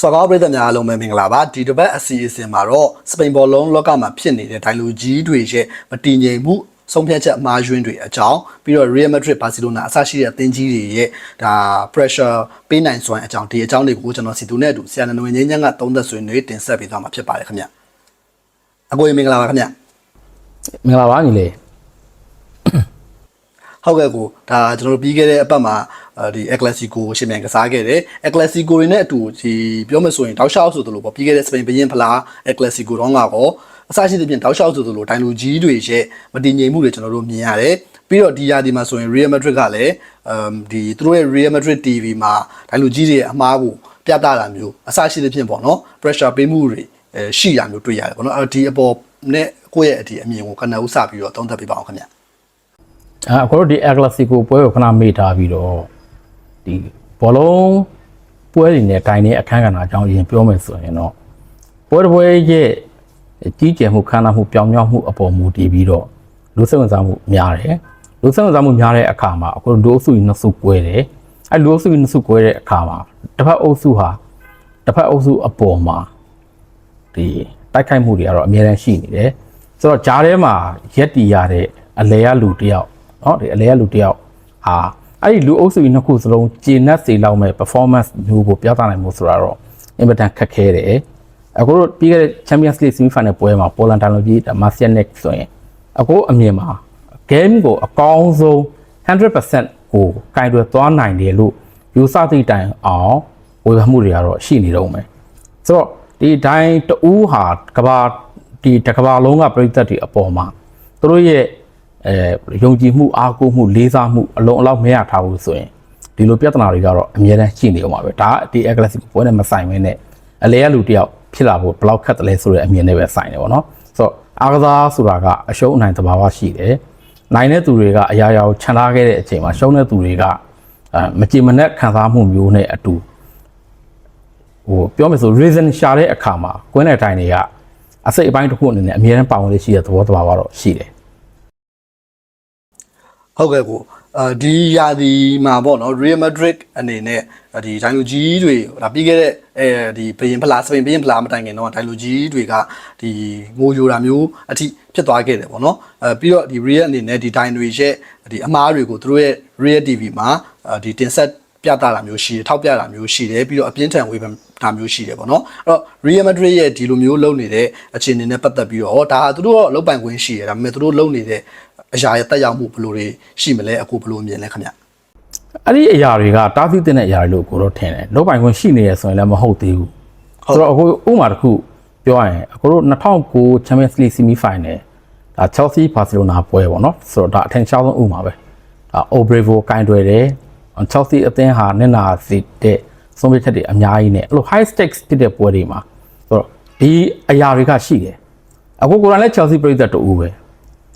စော်ကားပြည်သက်များအားလုံးပဲမင်္ဂလာပါဒီတစ်ပတ်အစီအစဉ်မှာတော့စပိန်ဘောလုံးလောကမှာဖြစ်နေတဲ့ဒိုင်လူကြီးတွေရဲ့မတည်ငြိမ်မှုဆုံးဖြတ်ချက်အမှားယွင်းတွေအကြောင်းပြီးတော့ Real Madrid Barcelona အစရှိတဲ့အသင်းကြီးတွေရဲ့ဒါ pressure ပေးနိုင်စွမ်းအကြောင်းဒီအကြောင်းတွေကိုကျွန်တော်စီတူနဲ့အတူဆရာနနဝင်းငင်းချမ်းကသုံးသက်ဆွေးနွေးတင်ဆက်ပေးသွားမှာဖြစ်ပါတယ်ခင်ဗျအကိုရေမင်္ဂလာပါခင်ဗျမင်္ဂလာပါညီလေးဟုတ်ကဲ့ကိုဒါကျွန်တော်တို့ပြီးခဲ့တဲ့အပတ်မှာအဲ ဒီ El Clasico ကိုရှင်မြန်ကစားခဲ့တယ် El Clasico တွေနဲ့အတူဒီပြောမဆိုရင်တောက်လျှောက်ဆိုသလိုပေါ့ပြီးခဲ့တဲ့စပိန်ဘရင်ဖလား El Clasico တော့ငါကောအစရှိသဖြင့်တောက်လျှောက်ဆိုသလိုဒိုင်လူကြီးတွေရဲ့မတည်ငြိမ်မှုတွေကျွန်တော်တို့မြင်ရတယ်ပြီးတော့ဒီရာဒီမှာဆိုရင် Real Madrid ကလည်းအမ်ဒီသူတို့ရဲ့ Real Madrid TV မှာဒိုင်လူကြီးတွေရဲ့အမားကိုပြသတာမျိုးအစရှိသဖြင့်ပေါ့နော် pressure ပေးမှုတွေအဲရှိရမျိုးတွေ့ရတယ်ပေါ့နော်အဲဒီအပေါ်နဲ့ကိုယ့်ရဲ့အဒီအမြင်ကိုကနဦးစပြီးတော့သုံးသပ်ပေးပါအောင်ခင်ဗျအဲအခုတို့ဒီ El Clasico ပွဲကိုခဏမေ့ထားပြီးတော့ ဒီဘောလုံးပွဲတွေနဲ့တိုင်တဲ့အခန်းကဏ္ဍအကြောင်းအရင်ပြောမယ်ဆိုရင်တော့ပွဲတစ်ပွဲရဲ့ကြီးကျယ်မှုခမ်းနားမှုပြောင်မြောက်မှုအပေါ်မူတည်ပြီးတော့လူစိတ်ဝင်စားမှုများတယ်လူစိတ်ဝင်စားမှုများတဲ့အခါမှာအခုတို့လူအုပ်စုကြီးနှစ်စုကွဲတယ်အဲလူအုပ်စုကြီးနှစ်စုကွဲတဲ့အခါမှာတစ်ဖက်အုပ်စုဟာတစ်ဖက်အုပ်စုအပေါ်မှာဒီတိုက်ခိုက်မှုတွေကတော့အများတန်းရှိနေတယ်ဆိုတော့ဂျားထဲမှာရက်တီရတဲ့အလဲရလူတစ်ယောက် เนาะဒီအလဲရလူတစ်ယောက်ဟာ အဲ့ဒီလူအုပ်စုကြီးနှစ်ခုစလုံးဂျေနက်စီလောက်မဲ့ performance မျိုးကိုပြသနိုင်မှုဆိုတာတော့အင်မတန်ခက်ခဲတယ်အခုတို့ပြီးခဲ့တဲ့ Champions League semi final ပွဲမှာပေါ်လန်တန်လိုကြီးမာဆီယနက်ဆိုရင်အခုအမြင်မှာ game ကိုအကောင်းဆုံး100%ကိုကင်တွယ်သွားနိုင်တယ်လို့ယူဆသည့်တိုင်အောင်ဝေဖန်မှုတွေကတော့ရှိနေတော့မယ်ဆိုတော့ဒီဒိုင်းတူးဟာကဘာဒီတကဘာလုံးကပြည်သက်တွေအပေါ်မှာသူတို့ရဲ့ အဲယုံကြည်မှုအားကိုးမှုလေးစားမှုအလုံးအလောက်မရထားဘူးဆိုရင်ဒီလိုပြဿနာတွေကတော့အများတန်းရှိနေအောင်ပါပဲဒါကဒီ aggressive ပွဲနဲ့မဆိုင်ဘဲနဲ့အလဲရလူတယောက်ဖြစ်လာဖို့ဘယ်လောက်ခက်တယ်လဲဆိုတဲ့အမြင်နဲ့ပဲဆိုင်တယ်ပေါ့နော်ဆိုတော့အားကစားဆိုတာကအရှုံးအနိုင်သဘာဝရှိတယ်နိုင်တဲ့သူတွေကအရာရာကိုခြံထားခဲ့တဲ့အချိန်မှာရှုံးတဲ့သူတွေကအဲမကြည်မနဲ့ခံစားမှုမျိုးနဲ့အတူဟိုပြောမယ်ဆို reason ရှာတဲ့အခါမှာကွင်းတဲ့အတိုင်းတွေကအစိတ်အပိုင်းတစ်ခုအနေနဲ့အများတန်းပါဝင်လေးရှိတဲ့သဘောတဘာဝတော့ရှိတယ် ဟုတ်ကဲ့ကိုအဲဒီယာဒီမှာပေါ့နော် Real Madrid အနေနဲ့ဒီဒိုင်လူကြီးတွေဒါပြီးခဲ့တဲ့အဲဒီဘရင်ဖလားစပိန်ဘရင်ဖလားမတိုင်ခင်တော့ဒိုင်လူကြီးတွေကဒီငိုယိုတာမျိုးအထိဖြစ်သွားခဲ့တယ်ပေါ့နော်အဲပြီးတော့ဒီ Real အနေနဲ့ဒီဒိုင်တွေရဲ့ဒီအမားတွေကိုသူတို့ရဲ့ Real TV မှာဒီတင်ဆက်ပြသတာမျိုးရှိတယ်ထောက်ပြတာမျိုးရှိတယ်ပြီးတော့အပြင်းထန်ဝေဖန်တာမျိုးရှိတယ်ပေါ့နော်အဲ့တော့ Real Madrid ရဲ့ဒီလိုမျိုးလုပ်နေတဲ့အခြေအနေနဲ့ပတ်သက်ပြီးတော့ဒါကသူတို့ကလောက်ပိုင်ခွင့်ရှိတယ်ဒါပေမဲ့သူတို့လုပ်နေတဲ့ အရာရဲ့တက်ရောက်မှုဘယ်လိုတွေရှိမလဲအခုဘယ်လိုမြင်လဲခင်ဗျအဲ့ဒီအရာတွေကတားဆီးတဲ့အရာတွေလို့ကိုတော့ထင်တယ်လောပိုင်ခွင့်ရှိနေရဆိုရင်လည်းမဟုတ်သေးဘူးဆိုတော့အခုဥပမာတစ်ခုပြောရရင်အခုတို့2009 Champions League semi final ဒါ Chelsea Barcelona ပွဲပေါ့နော်ဆိုတော့ဒါအထင်ရှားဆုံးဥပမာပဲဒါ Obrevo ကင်တွယ်တယ် Chelsea အသင်းဟာမျက်နှာစီတဲ့ဆုံးဖြတ်ချက်တွေအများကြီးနဲ့အဲ့လို high stakes ဖြစ်တဲ့ပွဲတွေမှာဆိုတော့ဒီအရာတွေကရှိတယ်အခုကိုယ်တိုင်လည်း Chelsea ပြည်သက်တူပဲဆို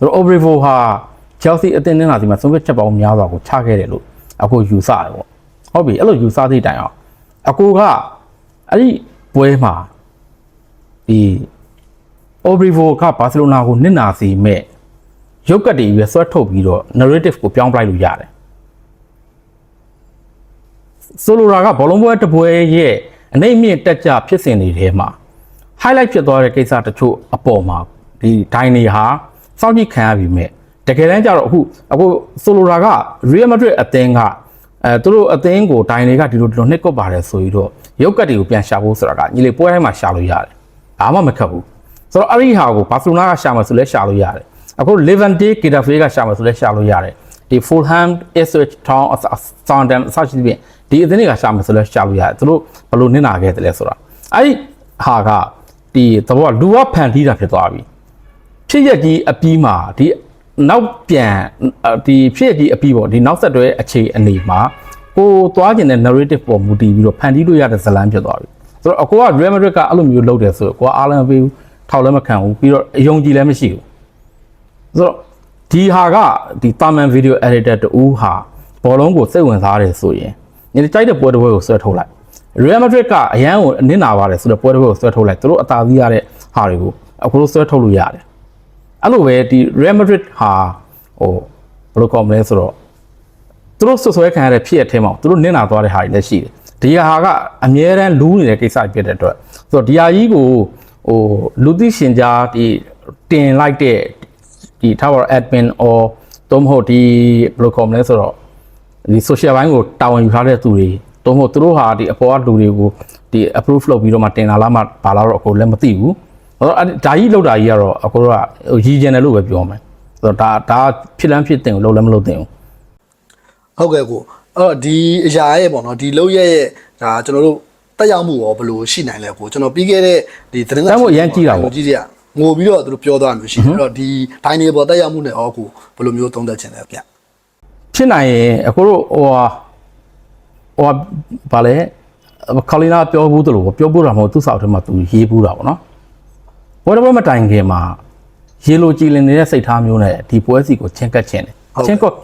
တော့ Obrevo ဟာ Chelsea အသင်းနဲ့လာဒီမှာဆုံးဖြတ်ချက်ပေါင်းများစွာကိုချခဲ့တယ်လို့အခုယူဆတယ်ပေါ့ဟုတ်ပြီအဲ့လိုယူဆသည့်တိုင်အောင်အခုကအဲ့ဒီပွဲမှာဒီ Obrevo ကဘာစီလိုနာကိုနစ်နာစေမဲ့ရုပ်ကတ်တွေရွယ်ဆွဲထုတ်ပြီးတော့ narrative ကိုပြောင်းပလိုက်လို့ရတယ်ဆိုလိုတာကဘောလုံးပွဲတစ်ပွဲရဲ့အနိုင်မြင့်တက်ကြဖြစ်စဉ်တွေထဲမှာ highlight ဖြစ်သွားတဲ့ကိစ္စတချို့အပေါ်မှာဒီဒိုင်းတွေဟာ စောင့်ကြည့်ခံရပြီမဲ့တကယ်တမ်းကျတော့အခုအခုဆိုလိုတာက Real Madrid အသင်းကအဲသူတို့အသင်းကိုဒိုင်းတွေကဒီလိုဒီလိုနှိပ်ကွက်ပါတယ်ဆိုပြီးတော့ရုပ်ကတ်တွေကိုပြန်ရှာဖို့ဆိုတာကညီလေးပွဲတိုင်းမှာရှာလို့ရတယ်ဘာမှမခက်ဘူးဆိုတော့အဲ့ဒီဟာကိုဘာစီလိုနာကရှာမယ်ဆိုလဲရှာလို့ရတယ်အခု Levante Getafe ကရှာမယ်ဆိုလဲရှာလို့ရတယ်ဒီ Fulham Ipswich Town Southampton အစရှိသဖြင့်ဒီအသင်းတွေကရှာမယ်ဆိုလဲရှာလို့ရတယ်သူတို့ဘယ်လိုနစ်နာခဲ့တယ်လဲဆိုတာအဲ့ဒီဟာကဒီသဘောကလူကဖန်တီးတာဖြစ်သွားပြီ ဖြစ်ရက်ကြီးအပြီးမှာဒီနောက်ပြန်အဒီဖြစ်ရက်ကြီးအပြီးပေါ့ဒီနောက်ဆက်တွဲအခြေအနေမှာကိုသွားကျင်တဲ့ narrative ပေါ်မူတည်ပြီးတော့ဖန်တီးလို့ရတဲ့ဇာတ်လမ်းဖြစ်သွားပြီဆိုတော့အကိုက Real Madrid ကအဲ့လိုမျိုးလုပ်တယ်ဆိုတော့ကိုကအားလည်းမပေးဘူးထောက်လည်းမခံဘူးပြီးတော့အယုံကြည်လည်းမရှိဘူးဆိုတော့ဒီဟာကဒီ Taman Video Editor တူဟာဘောလုံးကိုစိတ်ဝင်စားတယ်ဆိုရင်ညီကြိုက်တဲ့ပွဲတစ်ပွဲကိုဆွဲထုတ်လိုက် Real Madrid ကအရန်ကိုအနစ်နာပါတယ်ဆိုတော့ပွဲတစ်ပွဲကိုဆွဲထုတ်လိုက်သူတို့အသာစီးရတဲ့ဟာတွေကိုအခုလိုဆွဲထုတ်လို့ရတယ် အဲ့လိုပဲဒီ Real Madrid ဟာဟိုဘယ်လိုကောင်းမလဲဆိုတော့သူတို့ဆွဆွဲခံရတဲ့ဖြစ်အထဲမှာသူတို့နင့်နာသွားတဲ့ဟာတွေလည်းရှိတယ်ဒီဟာကအမြဲတမ်းလူးနေတဲ့ကိစ္စဖြစ်တဲ့အတွက်ဆိုတော့ဒီဟာကြီးကိုဟိုလူသိရှင်ကြားဒီတင်လိုက်တဲ့ဒီ Tower Admin or တော့မဟုတ်ဒီဘယ်လိုကောင်းမလဲဆိုတော့ဒီ social ဘိုင်းကိုတာဝန်ယူထားတဲ့သူတွေတော့မဟုတ်သူတို့ဟာဒီအပေါ်ကလူတွေကိုဒီ approve လုပ်ပြီးတော့မှတင်လာလားမှဘာလာတော့အကုန်လည်းမသိဘူး ဟိုအဲ့ဒါကြီးလောက်တာကြီးကတော့အကိုတို့ကဟိုရည်ကျင်တယ်လို့ပဲပြောမယ်ဆိုတော့ဒါဒါဖြစ်လန်းဖြစ်တင်ကိုလုံးလည်းမလုံးတင်ဘူးဟုတ်ကဲ့ကိုအဲ့တော့ဒီအရာရဲ့ပေါ့နော်ဒီလောက်ရဲ့ရဲ့ဒါကျွန်တော်တို့တက်ရောက်မှုရောဘယ်လိုရှိနိုင်လဲကိုကျွန်တော်ပြီးခဲ့တဲ့ဒီသတင်းစာကြီးတွေကငိုပြီးတော့သူတို့ပြောသွားမျိုးရှိတယ်အဲ့တော့ဒီဒိုင်းနေပေါ်တက်ရောက်မှုနဲ့ရောကိုဘယ်လိုမျိုးသုံးသပ်ချင်လဲဗျဖြစ်နိုင်ရင်အကိုတို့ဟိုဟာဟိုဟာဗာလဲခလီနာပြောဘူးတလို့ပြောဘူးတာမဟုတ်သူ့ဆောက်ထဲမှာသူရေးဘူးတာပေါ့နော် ဘောတော့မတိုင်ခင်မှာရေလိုကြည်လင်နေတဲ့စိတ်ထားမျိုးနဲ့ဒီပွဲစီကိုချင်းကတ်ခြင်းတယ်ချင်းကတ်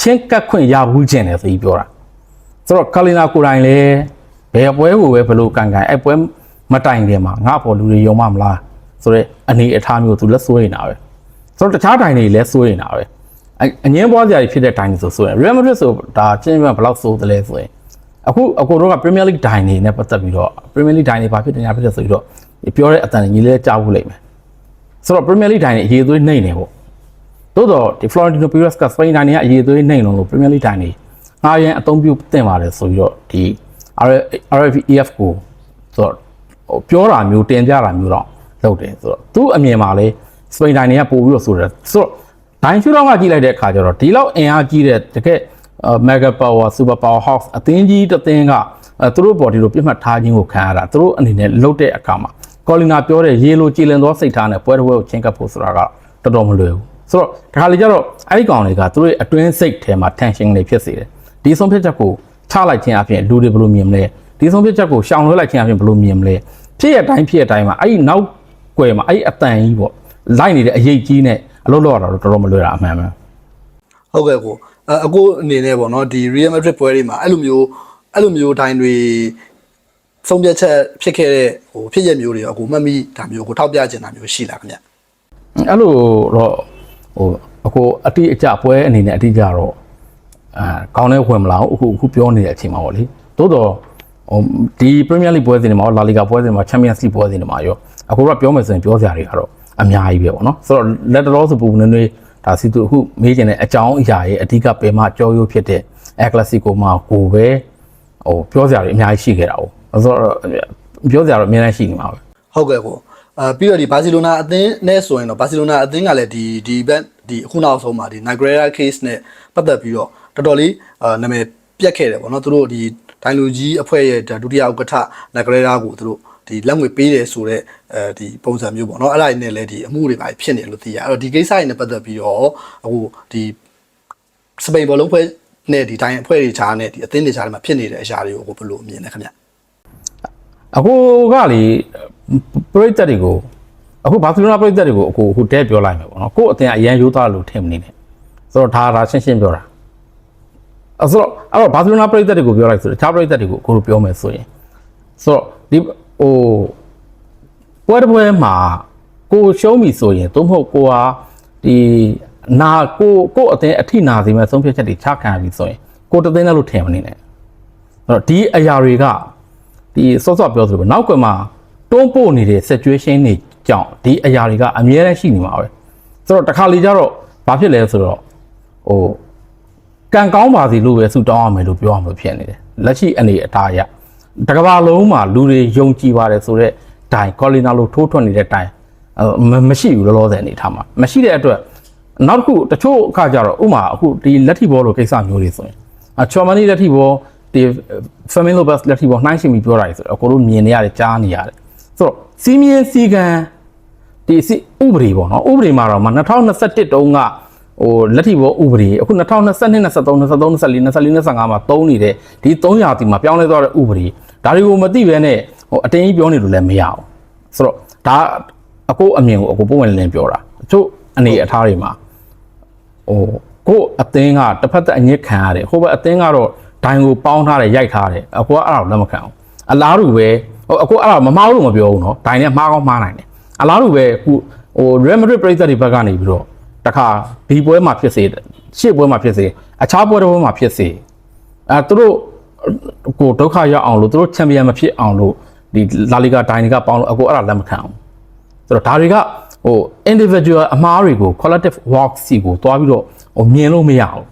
ချင်းကတ်ခွင့်ရဘူးခြင်းတယ်ဆိုပြီးပြောတာဆိုတော့ခလီနာကိုယ်တိုင်လည်းဘယ်ပွဲကိုပဲဘယ်လိုကန်ကန်အဲ့ပွဲမတိုင်ခင်မှာငါ့ပေါ်လူတွေယုံမမလားဆိုတော့အနေအထားမျိုးသူလက်ဆွဲနေတာပဲဆိုတော့တခြားတိုင်တွေလည်းဆွဲနေတာပဲအအငင်းပွားစရာကြီးဖြစ်တဲ့ဒိုင်းဆိုဆိုရင် Real Madrid ဆိုဒါချင်းပြဘယ်လောက်ဆိုးတယ်လဲဆိုရင်အခုအကိုတို့က Premier League ဒိုင်းနေနဲ့ပတ်သက်ပြီးတော့ Premier League ဒိုင်းနေဘာဖြစ်တယ်ညာဖြစ်တယ်ဆိုပြီးတော့ ပြောတဲ့အတန်ကြီးလည်းကြားဖို့လိမ့်မယ်ဆိုတော့ Premier League ဒိုင်းနေအရေးသွေးနှိမ့်နေပေါ့သို့တော့ဒီ Florentino Perez က Spain ဒိုင်းနေကအရေးသွေးနှိမ့်လုံးလို့ Premier League ဒိုင်းနေငါရန်အသုံးပြုတင်ပါတယ်ဆိုပြီးတော့ဒီ RFEF ကိုဆိုတော့ဟိုပြောတာမျိုးတင်ပြတာမျိုးတော့လုပ်တယ်ဆိုတော့သူ့အမြင်မှာလဲစပိန်တိုင်းတွေကပို့ပြီးတော့ဆိုတယ်ဆိုတော့ဒိုင်းရှူတော့ကကြည့်လိုက်တဲ့အခါကျတော့ဒီလောက်အင်အားကြီးတဲ့တကယ် mega power super power house အသင်းကြီးတစ်သင်းကအဲသူတို့ဘော်ဒီလိုပြတ်မှတ်ထားခြင်းကိုခံရတာသူတို့အနေနဲ့လှုပ်တဲ့အခါမှာ ကော်လီနာပြောတဲ့ရေလိုကြည်လင်သောစိတ်ထားနဲ့ပွဲတစ်ပွဲကိုချင်းကပ်ဖို့ဆိုတာကတော်တော်မလွယ်ဘူးဆိုတော့ဒီခါလေကျတော့အဲ့ဒီကောင်တွေကသူတို့ရဲ့အတွင်းစိတ်ထဲမှာ tension တွေဖြစ်စေတယ်ဒီဆုံးဖြတ်ချက်ကိုချလိုက်ခြင်းအပြင်လူတွေဘယ်လိုမြင်မလဲဒီဆုံးဖြတ်ချက်ကိုရှောင်လွှဲလိုက်ခြင်းအပြင်ဘယ်လိုမြင်မလဲဖြစ်ရတိုင်းဖြစ်ရတိုင်းမှာအဲ့ဒီနောက်ကွယ်မှာအဲ့ဒီအတန်ကြီးပေါ့လိုက်နေတဲ့အရေးကြီးနဲ့အလုပ်လုပ်ရတာတော့တော်တော်မလွယ်တာအမှန်ပဲဟုတ်ကဲ့ကိုအအကိုအနေနဲ့ပေါ့နော်ဒီ Real Madrid ပွဲတွေမှာအဲ့လိုမျိုးအဲ့လိုမျိုးဒိုင်းတွေ ဆုံးဖြတ်ချက်ဖြစ်ခဲ့တဲ့ဟိုဖြစ်ရမျိုးတွေရောကိုမှတ်မိဒါမျိုးကိုထောက်ပြချင်တာမျိုးရှိလားခင်ဗျအဲ့လိုတော့ဟိုအခုအတိအကျပွဲအနေနဲ့အတိအကျတော့အာကောင်းတဲ့ဝင်မလာဘူးအခုအခုပြောနေတဲ့အချိန်မှာပေါ့လေတိုးတော့ဟိုဒီ Premier League ပွဲစဉ်တွေမှာလာလီဂါပွဲစဉ်တွေမှာ Champions League ပွဲစဉ်တွေမှာရောအခုကပြောမယ်ဆိုရင်ပြောစရာတွေကတော့အများကြီးပဲပေါ့နော်ဆိုတော့လက်တော်ဆိုပူနေနေဒါစီသူအခုမေးချင်တဲ့အကြောင်းအရာရဲ့အဓိကပင်မကြောရိုးဖြစ်တဲ့ El Clasico မှာကိုပဲဟိုပြောစရာတွေအများကြီးရှိခဲ့တာ哦 ဆိုတော့ပြောစရာတော့အများကြီးရှိနေမှာပဲဟုတ်ကဲ့ကိုအဲပြီးတော့ဒီဘာစီလိုနာအသင်းနဲ့ဆိုရင်တော့ဘာစီလိုနာအသင်းကလည်းဒီဒီဘက်ဒီအခုနောက်ဆုံးမှာဒီ Nigeria case နဲ့ပတ်သက်ပြီးတော့တော်တော်လေးအာနာမည်ပြတ်ခဲ့တယ်ပေါ့နော်သူတို့ဒီဒိုင်လူကြီးအဖွဲ့ရဲ့ဒါဒုတိယဥက္ကဋ္ဌ Nigeria ကိုသူတို့ဒီလက်ငွေပေးတယ်ဆိုတော့အဲဒီပုံစံမျိုးပေါ့နော်အဲ့ဒါနဲ့လည်းဒီအမှုတွေပါဖြစ်နေလို့သိရအဲ့တော့ဒီကိစ္စတွေနဲ့ပတ်သက်ပြီးတော့အခုဒီစပိန်ဘောလုံးဖွဲ့နဲ့ဒီတိုင်းအဖွဲ့တွေခြားနဲ့ဒီအသင်းတွေခြားတွေမှာဖြစ်နေတဲ့အရာတွေကိုကိုဘယ်လိုမြင်လဲခင်ဗျ အခုကလေပရိသတ်တွေကိုအခုဘာစီလိုနာပရိသတ်တွေကိုအခုအခုတဲပြောလိုက်မယ်ပေါ့နော်ကို့အတင်အရန်ရိုးသားလို့ထင်မနေနဲ့ဆိုတော့ဒါဒါရှင်းရှင်းပြောတာအဲ့ဆိုတော့အဲ့တော့ဘာစီလိုနာပရိသတ်တွေကိုပြောလိုက်ဆိုတော့တခြားပရိသတ်တွေကိုအခုလိုပြောမယ်ဆိုရင်ဆိုတော့ဒီဟိုပွဲတစ်ပွဲမှာကိုရှုံးပြီဆိုရင်သို့မဟုတ်ကိုဟာဒီနာကိုကို့အတင်အထိနာစီမဲ့ဆုံးဖြတ်ချက်တွေချခံရပြီဆိုရင်ကိုတသိန်းနဲ့လို့ထင်မနေနဲ့အဲ့တော့ဒီအရာတွေက ဒီစောစောပြောသလိုပဲနောက်ကွယ်မှာတွန်းပို့နေတဲ့ situation တွေကြောင့်ဒီအရာတွေကအများနဲ့ရှိနေမှာပဲဆိုတော့တစ်ခါလေကျတော့ဘာဖြစ်လဲဆိုတော့ဟိုကံကောင်းပါစီလို့ပဲဆူတောင်းရမယ်လို့ပြောရမှာဖြစ်နေတယ်လက်ရှိအနေအထားအရတကဘာလုံးမှာလူတွေယုံကြည်ပါတယ်ဆိုတော့ဒိုင်ကော်လီနာလိုထိုးထွက်နေတဲ့တိုင်အဲ့မမရှိဘူးလောလောဆယ်အနေထားမှာမရှိတဲ့အတွက်နောက်တစ်ခုတချို့အခါကျတော့ဥမာအခုဒီလက်ထိဘောလိုကိစ္စမျိုးတွေဆိုရင်အချော်မနီလက်ထိဘော ဒီ family lobus လက်ထိဘောနှိုင်းရှင်ပြီးပြောတာတွေဆိုတော့အကိုတို့မြင်နေရတယ်ကြားနေရတယ်ဆိုတော့စီမင်းစီကံဒီစီဥပဒေပေါ့နော်ဥပဒေမှာတော့မ2021တုန်းကဟိုလက်ထိဘောဥပဒေအခု2022 23 23 24 24 25မှာသုံးနေတဲ့ဒီ300တီမှာပြောင်းလဲသွားတဲ့ဥပဒေဒါတွေကိုမသိဘဲနဲ့ဟိုအတင်းကြီးပြောနေလို့လည်းမရအောင်ဆိုတော့ဒါအကိုအမြင်ကိုအကိုပုံဝင်လင်းပြောတာတချို့အနေအထားတွေမှာဟိုကိုအသင်းကတစ်ဖက်သက်အညစ်ခံရတယ်ဟိုဘက်အသင်းကတော့ ဒိုင်ကိုပေါင်းထားတယ်ရိုက်ထားတယ်အကိုကအဲ့ဒါကိုလက်မခံဘူးအလားတူပဲဟိုအကိုအဲ့ဒါမမှားဘူးလို့မပြောဘူးနော်ဒိုင်နဲ့မှားကောင်းမှားနိုင်တယ်အလားတူပဲခုဟို Real Madrid ပြည်သက်တွေဘက်ကနေပြီးတော့တခါဒီပွဲမှာဖြစ်စေရှေ့ပွဲမှာဖြစ်စေအခြားပွဲတစ်ပွဲမှာဖြစ်စေအဲသူတို့ကိုဒုက္ခရောက်အောင်လို့သူတို့ချန်ပီယံမဖြစ်အောင်လို့ဒီလာလီဂါဒိုင်တွေကပေါင်းလို့အကိုအဲ့ဒါလက်မခံဘူးဆိုတော့ဒါတွေကဟို individual အမှားတွေကို collective work စီကိုတွားပြီးတော့ဟိုမြင်လို့မရဘူး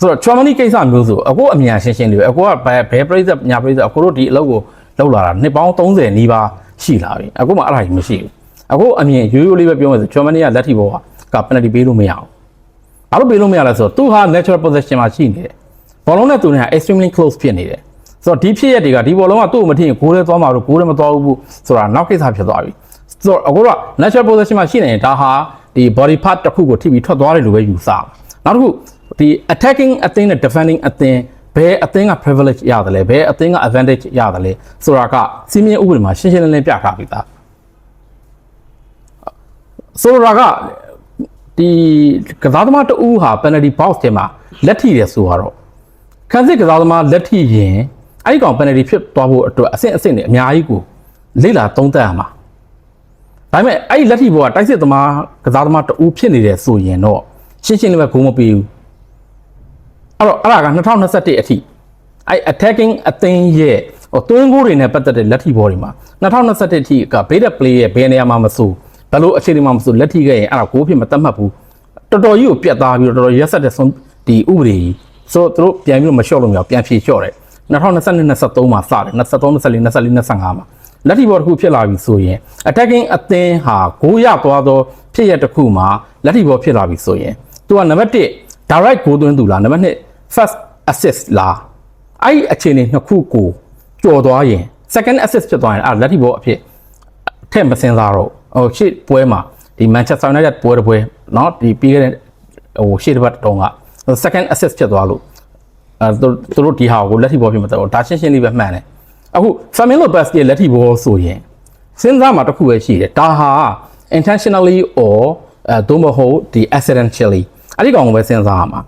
ဆိုတော့ Germany ကိစ္စမျိုးဆိုအခုအမြန်ရှင်းရှင်းလေးပဲအခုကဘယ်ဘယ်ပြည်သက်ညာပြည်သက်အခုတို့ဒီအလုပ်ကိုလောက်လာတာနှစ်ပေါင်း30နီးပါးရှိလာပြီအခုမှအဲ့ဒါကြီးမရှိဘူးအခုအမြင်ရိုးရိုးလေးပဲပြောမယ်ဆို Germany ကလက်ထိဘောက penalty ပေးလို့မရအောင်ဘာလို့ပေးလို့မရလဲဆိုတော့သူဟာ natural possession မှာရှိနေတယ်ဘောလုံးနဲ့သူနဲ့ extremely close ဖြစ်နေတယ်ဆိုတော့ဒီဖြစ်ရက်တွေကဒီဘောလုံးကသူ့ကိုမထင်ဂိုးလဲသွားမှာတော့ဂိုးလဲမသွားဘူးဆိုတာနောက်ကိစ္စဖြစ်သွားပြီဆိုတော့အခုက natural possession မှာရှိနေရင်ဒါဟာဒီ body part တစ်ခုကိုထိပြီးထွက်သွားတယ်လို့ပဲယူဆနောက်တစ်ခု ဒီ attacking အသင်းနဲ့ defending အသင်းဘယ်အသင်းက privilege ရတယ်လဲဘယ်အသင်းက advantage ရတယ်လဲဆိုတာကစီးမြင်ဥပဒေမှာရှင်းရှင်းလင်းလင်းပြထားပြီးသားဆိုတာကဒီကစားသမားတဦးဟာ penalty box ထဲမှာလက်ထိတယ်ဆိုတော့ခန်းစစ်ကစားသမားလက်ထိရင်အဲ့ဒီကောင် penalty ဖြစ်သွားဖို့အတွက်အဆင့်အဆင့်တွေအများကြီးကိုလေ့လာသုံးသပ်ရမှာဒါပေမဲ့အဲ့ဒီလက်ထိဘောကတိုက်စစ်သမားကစားသမားတဦးဖြစ်နေတယ်ဆိုရင်တော့ရှင်းရှင်းလေးပဲဂုံမပေးဘူး အဲ့တော့အဲ့ဒါက2021အထိအဲ့ attacking အသင်းရဲ့ဟိုသွင်းကိုတွေနဲ့ပတ်သက်တဲ့လက်ထိဘောတွေမှာ2021အထိက beta play ရဲ့ဘယ်နေရာမှာမဆိုဘယ်လိုအခြေအနေမှာမဆိုလက်ထိခဲ့ရင်အဲ့ဒါကိုဖြစ်မတတ်မှတ်ဘူးတော်တော်ကြီးကိုပြတ်သားပြီးတော့တော်တော်ရက်ဆက်တဲ့ဆုံးဒီဥပဒေကြီးဆိုတော့သူတို့ပြန်ပြီးတော့မလျှော့လို့မရဘူးပြန်ဖြေလျှော့တယ်2022 23မှာစတယ်23 24 24 25မှာလက်ထိဘောတစ်ခုဖြစ်လာပြီဆိုရင် attacking အသင်းဟာဂိုးရသွားသောဖြစ်ရက်တစ်ခုမှာလက်ထိဘောဖြစ်လာပြီဆိုရင်သူကနံပါတ်1 direct ဂိုးသွင်းသူလားနံပါတ်2 first assist လားအဲ့ဒီအခြေအနေနှစ်ခုကိုကြော်သွားရင် second assist ဖြစ်သွားရင်အဲ့လက်ထိဘောအဖြစ်ထည့်မစင်စားတော့ဟိုရှေ့ပွဲမှာဒီ Manchester United ပွဲတစ်ပွဲเนาะဒီပြီးခဲ့တဲ့ဟိုရှေ့တစ်ပတ်တုန်းက second assist ဖြစ်သွားလို့အဲသူသူတို့ဒီဟာကိုလက်ထိဘောဖြစ်မှာတော့ဒါရှင်းရှင်းလေးပဲမှန်တယ်အခု Firmino Lopez ရဲ့လက်ထိဘောဆိုရင်စဉ်းစားမှာတစ်ခုပဲရှိတယ်ဒါဟာ intentionally or အဲသို့မဟုတ်ဒီ accidentally အဲ့ဒီကောင်ကိုပဲစဉ်းစားရမှာ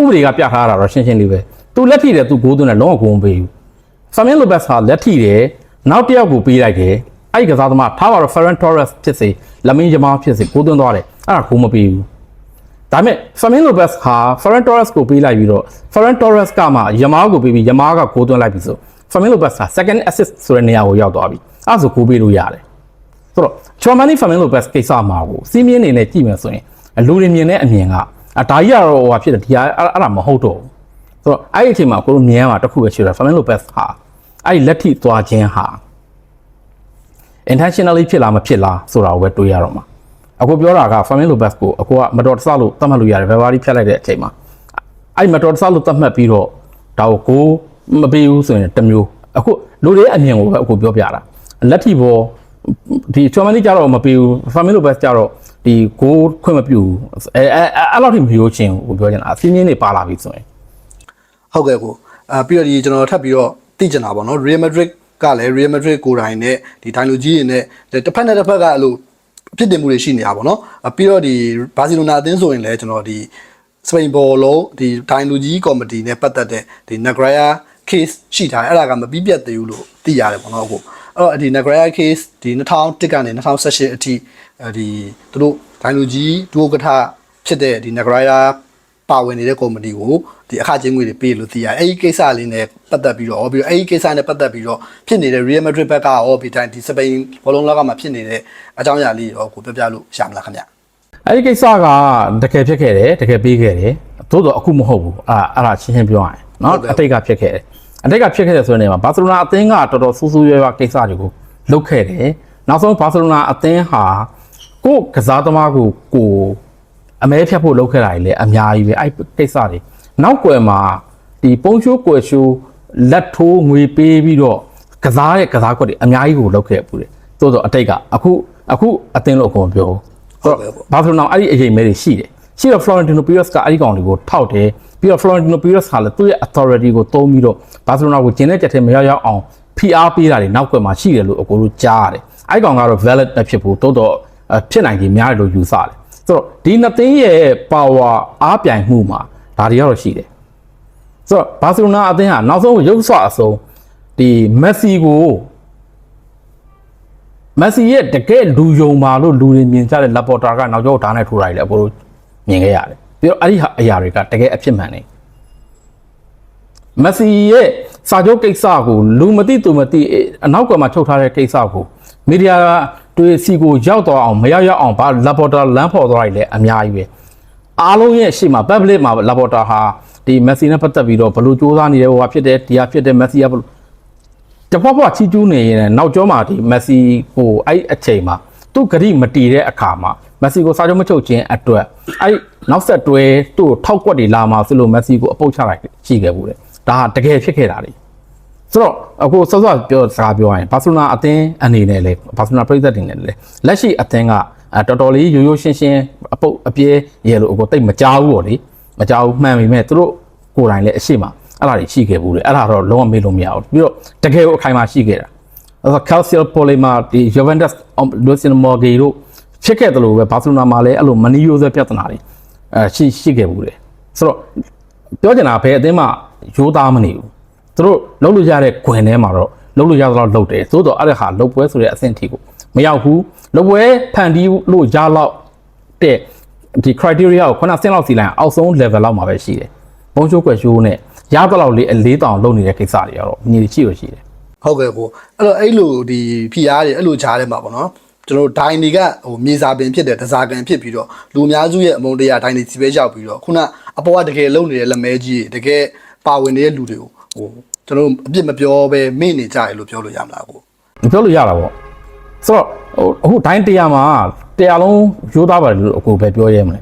ဥပဒေကပြထားတာတော့ရှင်းရှင်းလေးပဲသူလက်ထိတယ်သူဂိုးသွင်းတယ်လုံးဝဂိုးမပေးဘူး Firmino Lopez ဟာလက်ထိတယ်နောက်တစ်ယောက်ကိုပေးလိုက်တယ်အဲ့ဒီကစားသမားထားပါတော့ Ferran Torres ဖြစ်စေလမင်းဂျမားဖြစ်စေဂိုးသွင်းသွားတယ်အဲ့ဒါဂိုးမပေးဘူးဒါပေမဲ့ Fermin Lopez ဟာ Ferran Torres ကိုပေးလိုက်ပြီးတော့ Ferran Torres ကမှယမားကိုပေးပြီးယမားကဂိုးသွင်းလိုက်ပြီးဆို Fermin Lopez ဟာ second assist ဆိုတဲ့နေရာကိုရောက်သွားပြီအဲ့ဒါဆိုဂိုးပေးလို့ရတယ်ဆိုတော့ Chouamani Fermin Lopez ကိစ္စမှာကိုစီးမြင်းနေနဲ့ကြည့်မယ်ဆိုရင်လူတွေမြင်တဲ့အမြင်က အဒါကြီးကတော့ဟိုဟာဖြစ်တယ်ဒီဟာအဲ့အဲ့ဒါမဟုတ်တော့ဘူးဆိုတော့အဲ့ဒီအချိန်မှာကိုတို့မြင်ရမှာတစ်ခုပဲရှိတယ် Fermin Lopez ဟာအဲ့ဒီလက်ထိသွားခြင်းဟာ intentionally ဖြစ်လားမဖြစ်လားဆိုတာကိုပဲတွေးရတော့မှာအခုပြောတာက Fermin Lopez ကိုအခုကမတော်တဆလို့သတ်မှတ်လို့ရတယ် February ဖြတ်လိုက်တဲ့အချိန်မှာအဲ့မတော်တဆလို့သတ်မှတ်ပြီးတော့ဒါကိုကိုမပေးဘူးဆိုရင်တစ်မျိုးအခုလူတွေအမြင်ကိုပဲအခုပြောပြတာလက်ထိဘော ဒီ Chomani ကြတော့မပေးဘူး Fermin Lopez ကြတော့ဒီကိုခွင့်မပြုဘူးအဲအဲအဲ့လောက်ထိမပြောချင်ဘူးကိုပြောချင်တာအစင်းင်းနေပါလာပြီဆိုရင်ဟုတ်ကဲ့ကိုအာပြီးတော့ဒီကျွန်တော်ထပ်ပြီးတော့သိချင်တာပေါ့နော် Real Madrid ကလည်း Real Madrid ကိုယ်တိုင်နဲ့ဒီဒိုင်လိုကြီးတွေနဲ့တစ်ဖက်နဲ့တစ်ဖက်ကအဲ့လိုဖြစ်တင်မှုတွေရှိနေတာပေါ့နော်အာပြီးတော့ဒီဘာစီလိုနာအသင်းဆိုရင်လည်းကျွန်တော်ဒီစပိန်ဘောလုံးဒီဒိုင်လိုကြီးကော်မတီနဲ့ပတ်သက်တဲ့ဒီ Nagraya case ရှိထားတယ်အဲ့ဒါကမပြီးပြတ်သေးဘူးလို့သိရတယ်ပေါ့နော်အခု အဲ့တော့ဒီ Nagraya case ဒီ2001ကနေ2018အထိဒီသူတို့ဒိုင်လူကြီးဒုဥက္ကဋ္ဌဖြစ်တဲ့ဒီ Nagraya ပါဝင်နေတဲ့ company ကိုဒီအခကျင်းငွေတွေပေးလို့သိရအဲ့ဒီကိစ္စလေးနဲ့ပတ်သက်ပြီးတော့ပြီးတော့အဲ့ဒီကိစ္စနဲ့ပတ်သက်ပြီးတော့ဖြစ်နေတဲ့ Real Madrid ဘက်ကရောဒီတိုင်းဒီစပိန်ဘောလုံးလောက်ကမှာဖြစ်နေတဲ့အကြောင်းအရာလေးရောကိုပြောပြလို့ရမလားခင်ဗျအဲ့ဒီကိစ္စကတကယ်ဖြစ်ခဲ့တယ်တကယ်ပြီးခဲ့တယ်သို့တော့အခုမဟုတ်ဘူးအာအဲ့ဒါချင်းချင်းပြောရရင်နော်အတိတ်ကဖြစ်ခဲ့တယ် အတိတ်ကဖြစ်ခဲ့တယ်ဆိုတဲ့နေရာမှာဘာစီလိုနာအသင်းကတော်တော်ဆူဆူရွယ်ရွာကိစ္စတွေကိုလုပ်ခဲ့တယ်နောက်ဆုံးဘာစီလိုနာအသင်းဟာကိုယ်ကစားသမားကိုကိုအမဲဖြတ်ဖို့လုပ်ခဲ့တာတွေလည်းအများကြီးပဲအဲ့ကိစ္စတွေနောက်ကွယ်မှာဒီပုံချိုးကွယ်ချိုးလက်ထိုးငွေပေးပြီးတော့ကစားတဲ့ကစားကွက်တွေအများကြီးကိုလုပ်ခဲ့ပူတယ်တိုးတော့အတိတ်ကအခုအခုအသင်းလို့အကုန်ပြောဟုတ်ကဲ့ပေါ့ဘာလို့လဲအဲ့ဒီအရေးမဲတွေရှိတယ်ရှိတော့ Florentino Perez ကအဲ့ဒီကောင်တွေကိုထောက်တယ် ပြီးတော့ Florentino Perez ကလည်းသူ့ရဲ့ authority ကိုသုံးပြီးတော့ဘာစီလိုနာကိုကျင်းတဲ့ကြက်ထဲမရောက်ရောက်အောင် PR ပေးတာတွေနောက်ကွယ်မှာရှိတယ်လို့အကိုတို့ကြားရတယ်အဲ့ဒီကောင်ကတော့ valid မဖြစ်ဘူးတိုးတော့အဖြစ်နိုင်ကြီးများတယ်လို့ယူဆတယ်ဆိုတော့ဒီနှစ်သိန်းရဲ့ power အားပြိုင်မှုမှာဒါတွေကတော့ရှိတယ်ဆိုတော့ဘာစီလိုနာအသင်းဟာနောက်ဆုံးရုပ်ဆွအဆုံးဒီမက်ဆီကိုမက်ဆီရဲ့တကယ်လူယုံပါလို့လူတွေမြင်ကြတဲ့လက်ပေါ်တာကနောက်ကျောဓာတ်နဲ့ထိုးတာတွေလည်းအကိုတို့မြင်ခဲ့ရတယ် ပြီးတော့အဲ့ဒီဟာအရာတွေကတကယ်အဖြစ်မှန်နေမက်ဆီရဲ့စာချုပ်ကိစ္စကိုလူမသိသူမသိအေးအနောက်ကမှချုပ်ထားတဲ့ကိစ္စကိုမီဒီယာတွေစီကိုရောက်တော့အောင်မရောက်ရောက်အောင်ဘာလက်ပေါ်တာလမ်းဖော်သွားတယ်လည်းအများကြီးပဲအားလုံးရဲ့ရှေ့မှာ public မှာလက်ပေါ်တာဟာဒီမက်ဆီနဲ့ပတ်သက်ပြီးတော့ဘယ်လိုစူးစမ်းနေတယ်ဟိုဟာဖြစ်တယ်ဒီဟာဖြစ်တယ်မက်ဆီကဘယ်လိုတပွားပွားချီကျူးနေရင်နောက်ကျောမှာဒီမက်ဆီကိုအဲ့အချိန်မှာ သူ့ဂရိမတီတဲ့အခါမှာမက်ဆီကိုစာချုပ်မချုပ်ခြင်းအတွက်အဲ့နောက်ဆက်တွဲသူ့ကိုထောက်ကွက်တွေလာမှာဆိုလို့မက်ဆီကိုအပုတ်ချလိုက်ရှိခဲ့ဘူးတဲ့ဒါဟာတကယ်ဖြစ်ခဲ့တာလေဆိုတော့အခုစောစောပြောစကားပြောရရင်ဘာစီလိုနာအသင်းအနေနဲ့လေဘာစီလိုနာပြည်သက်တင်နေလေလက်ရှိအသင်းကအဲတော်တော်လေးရိုးရိုးရှင်းရှင်းအပုတ်အပြဲရဲလို့အခုတိတ်မကြောက်ဘူးပေါ့လေမကြောက်ဘူးမှန်ပြီမဲ့သူတို့ကိုယ်တိုင်လည်းအရှိမအဲ့ဒါတွေရှိခဲ့ဘူးလေအဲ့ဒါတော့လုံးဝမေ့လို့မရဘူးပြီးတော့တကယ်ကိုအခိုင်အမာရှိခဲ့တာ အဲ့တော့ calcium polymer ဒီ Juventus Luciano Morgay တို့ဖြစ်ခဲ့တယ်လို့ပဲဘာစီလိုနာမှာလည်းအဲ့လိုမနီယိုဇက်ပြဿနာတွေအဲရှိရှိခဲ့ဘူးလေဆိုတော့ပြောချင်တာဘယ်အသင်းမှရိုးသားမနေဘူးသူတို့လုံးလို့ရတဲ့ခွင်ထဲမှာတော့လုံးလို့ရသလောက်လုံးတယ်သို့တော့အဲ့ဒါဟာလုတ်ပွဲဆိုတဲ့အဆင့်ထိကိုမရောက်ဘူးလုတ်ပွဲဖန်တီးလို့ရလောက်တဲ့ဒီ criteria ကိုခုနဆင်းလောက်စီလိုက်အောက်ဆုံး level လောက်မှာပဲရှိတယ်ဘုံချိုးကွယ်ရှိုးနဲ့ရတော့လေးအလေးတောင်လုံးနေတဲ့ကိစ္စတွေကတော့ညီတွေရှိရရှိတယ် ဟုတ်ကဲ့ကိုအဲ့တော့အဲ့လိုဒီ PR တွေအဲ့လိုကြားထဲမှာပေါ့နော်ကျွန်တော်တို့ဒိုင်တွေကဟိုမြေစာပင်ဖြစ်တယ်တစားကန်ဖြစ်ပြီးတော့လူအများစုရဲ့အမုန်းတရားဒိုင်တွေစီပဲရောက်ပြီးတော့ခုနအပေါ်ကတကယ်လုံနေတဲ့လက်မဲကြီးတွေတကယ်ပါဝင်နေတဲ့လူတွေကိုဟိုကျွန်တော်တို့အပြစ်မပြောဘဲမေ့နေကြရလို့ပြောလို့ရမလားကိုပြောလို့ရတာပေါ့ဆိုတော့ဟိုအခုဒိုင်းတရားမှာတရားလုံးရိုးသားပါတယ်လို့အကိုပဲပြောရဲမလဲ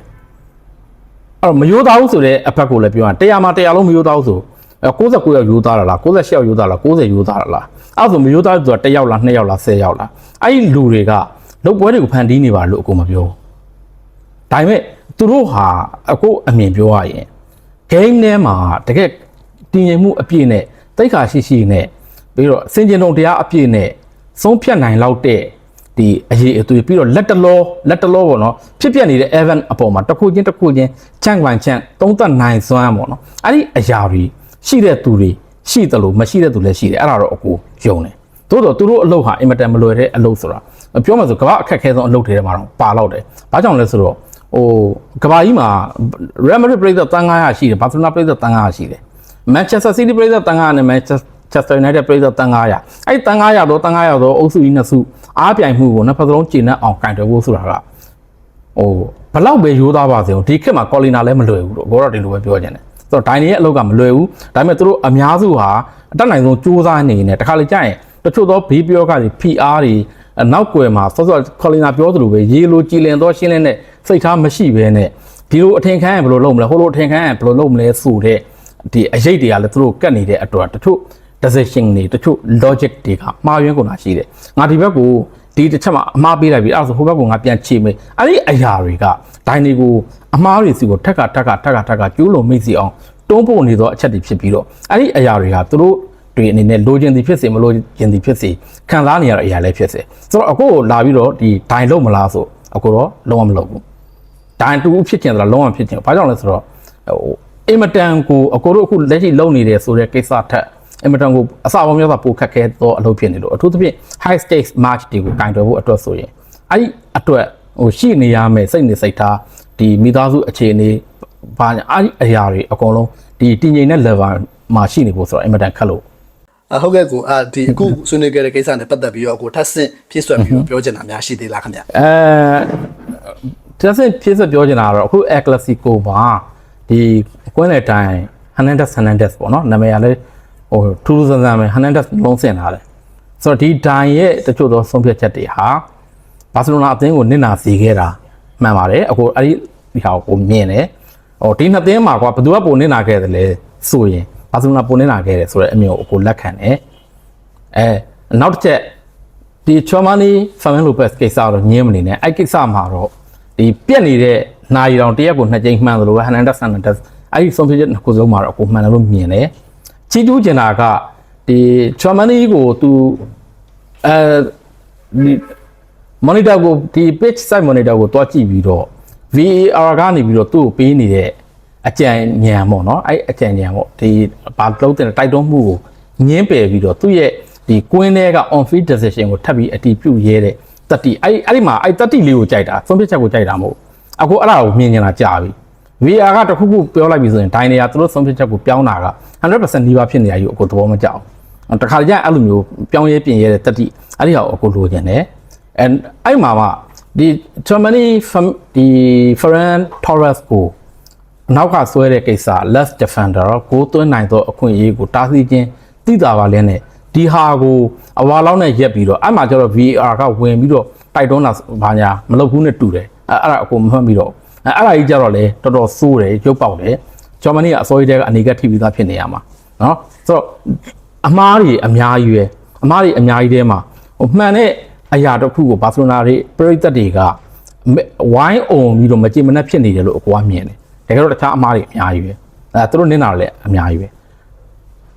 အဲ့တော့မရိုးသားဘူးဆိုတဲ့အဖက်ကိုလည်းပြောရတရားမှာတရားလုံးမရိုးသားဘူးဆိုအဲ 69ယောက်ရိုးသားတာလား96ယောက်ရိုးသားလား90ရိုးသားတာလားအဲ့ဒါဆိုမရိုးသားဆိုတာ1ယောက်လား2ယောက်လား10ယောက်လားအဲ့ဒီလူတွေကလုတ်ပွဲတွေကိုဖန်တီးနေပါလို့အကိုမပြောဒါပေမဲ့သူတို့ဟာအကိုအမြင်ပြောရရင် game ထဲမှာတကယ်တည်ငြိမ်မှုအပြည့်နဲ့တိတ်ခါရှိရှိနဲ့ပြီးတော့စင်ကျင်တော်တရားအပြည့်နဲ့ဆုံးဖြတ်နိုင်လောက်တဲ့ဒီအရေးအသွေးပြီးတော့လက်တလောလက်တလောပေါ့နော်ဖြစ်ပြနေတဲ့ event အပေါ်မှာတစ်ခုချင်းတစ်ခုချင်းချန့်ပိုင်ချန့်သုံးသက်နိုင်စွမ်းပေါ့နော်အဲ့ဒီအရာတွေ ရှိတဲ့သူတွေရှိတယ်လို့မရှိတဲ့သူလည်းရှိတယ်အဲ့ဒါတော့အကူယုံတယ်သို့တော့သူတို့အလုပ်ဟာအင်မတန်မလွယ်တဲ့အလုပ်ဆိုတာပြောမှဆိုကမ္ဘာအခက်အခဲဆုံးအလုပ်တွေထဲမှာတော့ပါတော့တယ်ဘာကြောင့်လဲဆိုတော့ဟိုကမ္ဘာကြီးမှာ Real Madrid ပြည်သက်တန်900ရှိတယ် Barcelona ပြည်သက်တန်900ရှိတယ် Manchester City ပြည်သက်တန်900နဲ့ Manchester United ပြည်သက်တန်900အဲ့တန်900တော့တန်900တော့အုပ်စုကြီးနှစ်စုအားပြိုင်မှုကိုနှစ်ဖက်စလုံးကျင့်တဲ့အောင်ကင်တယ်ဖို့ဆိုတာကဟိုဘလောက်ပဲရိုးသားပါစေဒီခေတ်မှာကော်လီနာလည်းမလွယ်ဘူးတော့ဘောတော့ဒီလိုပဲပြောချင်တယ် ဆိုတော့ဒိုင်နေရဲ့အလုပ်ကမလွယ်ဘူးဒါပေမဲ့သူတို့အများစုဟာအတက်နိုင်ဆုံးစူးစမ်းနေနေတခါလေကြာရင်တချို့သောဘေးပြောကတွေ PR တွေအနောက်ကွယ်မှာစောစောကော်လီနာပြောသလိုပဲရေလိုကြည်လင်သောရှင်းလင်းတဲ့စိတ်ထားမရှိဘဲနဲ့ဒီလိုအထင်ခံရင်ဘယ်လိုလုပ်မလဲဟိုလိုအထင်ခံရင်ဘယ်လိုလုပ်မလဲဆိုတဲ့ဒီအရေးတွေကလည်းသူတို့ကတ်နေတဲ့အတွက်တချို့ decision တွေတချို့ logic တွေကမှားယွင်းကုန်တာရှိတယ်ငါဒီဘက်ကိုဒီတစ်ချက်မှအမှားပေးလိုက်ပြီအဲ့ဒါဆိုဟိုဘက်ကိုငါပြန်ချေမယ်အဲ့ဒီအရာတွေက ဒိုင်တွေကိုအမှားတွေစီကိုထက်ကထက်ကထက်ကထက်ကကျိုးလုံးမိတ်စီအောင်တွန်းပို့နေသောအချက်တွေဖြစ်ပြီးတော့အဲ့ဒီအရာတွေကသူတို့တွေအနေနဲ့လိုချင်သည်ဖြစ်စေမလိုချင်သည်ဖြစ်စေခံစားနေရတဲ့အရာလည်းဖြစ်စေဆိုတော့အခုလာပြီးတော့ဒီဒိုင်လုံးမလားဆိုအခုတော့လုံးဝမလုပ်ဘူးဒိုင်တူဖြစ်ကျင်သလားလုံးဝဖြစ်ကျင်ဘာကြောင့်လဲဆိုတော့ဟိုအင်မတန်ကိုအကိုတို့အခုလက်ရှိလုပ်နေတဲ့ဆိုတဲ့ကိစ္စထက်အင်မတန်ကိုအစပေါင်းများစွာပိုခက်ခဲသောအလုပ်ဖြစ်နေလို့အထူးသဖြင့် high stakes match တွေကိုကင်တွယ်ဖို့အတွက်ဆိုရင်အဲ့ဒီအတွက် ဟိုရှိနေရမယ်စိတ်နေစိတ်ထားဒီမိသားစုအခြေအနေဘာညာအဲ့ဒီအရာတွေအကုန်လုံးဒီတည်ငြိမ်တဲ့ level မှာရှိနေဖို့ဆိုတော့အင်မတန်ခက်လို့အဟုတ်ကဲ့ကိုအာဒီအခုဆွေးနွေးခဲ့တဲ့ကိစ္စနဲ့ပတ်သက်ပြီးတော့ကိုထပ်ဆင့်ဖြည့်ဆွတ်ပြီးတော့ပြောချင်တာများရှိသေးလားခင်ဗျအဲဒါဆိုဖြစ်စပြောချင်တာကတော့အခု El Clasico မှာဒီကွင်းလေတိုင်း Hernandez Hernandez ပေါ့နော်နာမည်ကလည်းဟိုထူးထူးဆန်းဆန်းပဲ Hernandez လုံးစင်လာတယ်ဆိုတော့ဒီဒိုင်ရဲ့တချို့သောဆုံးဖြတ်ချက်တွေဟာ ဘာစီလိုနာအသင်းကိုနစ်နာစေခဲ့တာမှန်ပါတယ်အခုအဲ့ဒီဒီဟာကိုမြင်တယ်ဟိုဒီနှစ်သင်းမှာကွာဘယ်သူကပုံနစ်နာခဲ့တယ်လဲဆိုရင်ဘာစီလိုနာပုံနစ်နာခဲ့တယ်ဆိုတဲ့အမျိုးကိုလက်ခံတယ်အဲနောက်တစ်ချက်ဒီချောမနီဖာမန်လိုပက်ကိစ္စတော့ညင်းမနေနဲ့အဲ့ကိစ္စမှာတော့ဒီပြက်နေတဲ့နာရီတောင်တရက်ကိုနှစ်ကြိမ်မှန်သလိုပဲဟန်နန်ဒက်ဆန်နန်ဒက်အဲ့ဒီဆုံးဖြတ်ချက်နှစ်ခုလုံးမှာတော့အခုမှန်တယ်လို့မြင်တယ်ချီတူးကျင်တာကဒီချောမနီကိုသူအဲဒီ monitor ကိုဒီ page site monitor ကိုတွားကြည့်ပြီးတော့ VAR ကနေပြီးတော့သူ့ကိုပေးနေတဲ့အကြံဉာဏ်ပေါ့နော်အဲ့အကြံဉာဏ်ပေါ့ဒီဘာလုံးတဲ့တိုက်တွန်းမှုကိုညင်းပယ်ပြီးတော့သူ့ရဲ့ဒီကွင်းထဲက on field decision ကိုထပ်ပြီးအတီးပြုတ်ရဲတဲ့တတိအဲ့အဲ့ဒီမှာအဲ့တတိလေးကိုကြိုက်တာဆုံးဖြတ်ချက်ကိုကြိုက်တာမဟုတ်အခုအဲ့ဒါကိုမြင်နေတာကြာပြီ VR ကတခုခုပြောလိုက်ပြီဆိုရင်ဒိုင်နေရသူတို့ဆုံးဖြတ်ချက်ကိုပြောင်းတာက100%နီးပါးဖြစ်နေရယူအကိုသဘောမကျအောင်တခါကြအဲ့လိုမျိုးပြောင်းရဲပြင်ရဲတဲ့တတိအဲ့ဒီဟာကိုအကိုလိုချင်တယ် and အဲ့မှာမှဒီ Germany from ဒီ Ferran Torres ကိုနောက်ကဆွဲတဲ့ကိစ္စ left defender ကိုသွင်းနိုင်သောအခွင့်အရေးကိုတားဆီးခြင်းတိတာပါလဲနဲ့ဒီဟာကိုအဝါလောက်နဲ့ရက်ပြီးတော့အဲ့မှာကျတော့ VAR ကဝင်ပြီးတော့တိုက်တွန်းတာဘာညာမလုပ်ဘူးနဲ့တူတယ်အဲ့အဲ့ဒါအကုန်မမှတ်ပြီးတော့အဲ့အဲ့ဒါကြီးကျတော့လေတော်တော်စိုးတယ်ရုပ်ပေါက်တယ်ဂျာမနီကအစိုးရတဲ့ကနေကထိပြီးသားဖြစ်နေရမှာနော်ဆိုတော့အမားတွေအများကြီးပဲအမားတွေအများကြီးတဲမှာဟိုမှန်တဲ့ အရာတစ်ခုကိုဘာစီလိုနာတွေပရိသတ်တွေကဝိုင်းအောင်ပြီးတော့မကြင်မနှက်ဖြစ်နေတယ်လို့အကွာမြင်တယ်တကယ်တော့တခြားအမားတွေအများကြီးပဲအဲသူတို့နင်းတာလည်းအများကြီးပဲ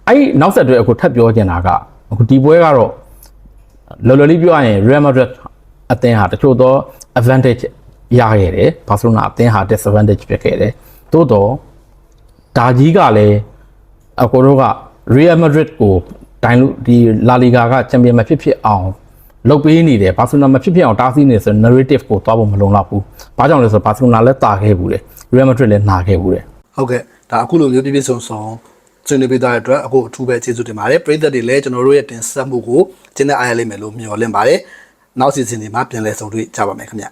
အဲ့ဒီနောက်ဆက်တွဲအခုထပ်ပြောချင်တာကအခုဒီပွဲကတော့လော်လော်လေးပြောရရင် Real Madrid အသင်းဟာတချို့သော advantage ရခဲ့တယ်ဘာစီလိုနာအသင်းဟာ disadvantage ဖြစ်ခဲ့တယ်သို့တော့ဒါကြီးကလည်းအကိုတို့က Real Madrid ကိုဒိုင်လူဒီလာလီဂါကချန်ပီယံမဖြစ်ဖြစ်အောင် လုပ်ပေးနေတယ်ဘာစီလိုနာမဖြစ်ဖြစ်အောင်တားဆီးနေဆို narrative ကိုသွားဖို့မလုံလောက်ဘူး။ဘာကြောင့်လဲဆိုတော့ဘာစီလိုနာလည်းတာခဲ့ဘူးလေ။ Real Madrid လည်းနာခဲ့ဘူးလေဟုတ်ကဲ့ဒါအခုလိုမျိုးပြည့်ပြည့်စုံစုံဆွေးနွေးပေးသွားတဲ့အတွက်အခုအထူးပဲကျေးဇူးတင်ပါတယ်ပရိသတ်တွေလည်းကျွန်တော်တို့ရဲ့တင်ဆက်မှုကိုကျင်းတဲ့အားရလိမ့်မယ်လို့မျှော်လင့်ပါတယ်နောက်စီစဉ်တွေမှာပြန်လည်ဆုံတွေ့ကြပါမယ်ခင်ဗျ